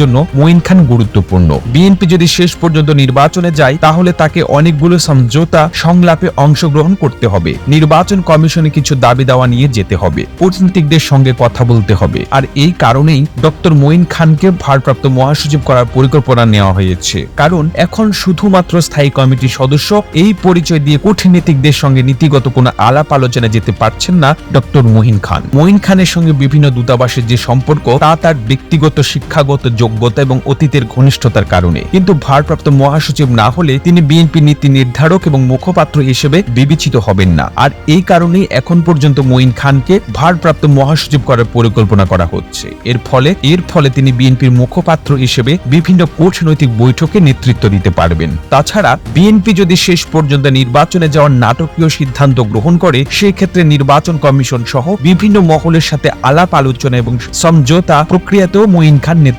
জন্য মঈন খান গুরুত্বপূর্ণ। বিএনপি যদি শেষ পর্যন্ত নির্বাচনে যায়, তাহলে তাকে অনেকগুলো সমঝোতা সংলাপে অংশগ্রহণ করতে হবে। নির্বাচন কমিশনে কিছু দাবি দাওয়া নিয়ে যেতে হবে। কূটনীতিকদের সঙ্গে কথা বলতে হবে। আর এই কারণেই ডক্টর মঈন খানকে ভারপ্রাপ্ত মহাসচিব করার পরিকল্পনা নেওয়া হয়েছে। কারণ এখন শুধুমাত্র স্থায়ী কমিটির সদস্য এই পরিচয় দিয়ে কূটনীতিকদের সঙ্গে নীতিগত কোনো আলাপ আলোচনা যেতে পারছেন না ডক্টর মহিন খান। মহিন খানের সঙ্গে বিভিন্ন দূতাবাসের যে সম্পর্ক, তা তার ব্যক্তিগত, শিক্ষাগত যোগ্যতা এবং অতীতের ঘনিষ্ঠতার কারণে। কিন্তু ভারপ্রাপ্ত মহাসচিব না হলে তিনি বিএনপি নীতি নির্ধারক এবং মুখপাত্র হিসেবে বিবেচিত হবেন না। আর এই কারণেই এখন পর্যন্ত মঈন খানকে ভারপ্রাপ্ত মহাসচিব করার পরিকল্পনা করা হচ্ছে। এর ফলে এর ফলে তিনি বিএনপির মুখপাত্র হিসেবে বিভিন্ন কূটনৈতিক বৈঠকে নেতৃত্ব দিতে পারবেন। তাছাড়া বিএনপি যদি শেষ পর্যন্ত নির্বাচনে যাওয়ার নাটকীয় সিদ্ধান্ত গ্রহণ করে সেই ক্ষেত্রে নির্বাচন কমিশন সহ বিভিন্ন মহলের সাথে আলাপ আলোচনা এবং সমঝোতা প্রক্রিয়াতেও মঈন খান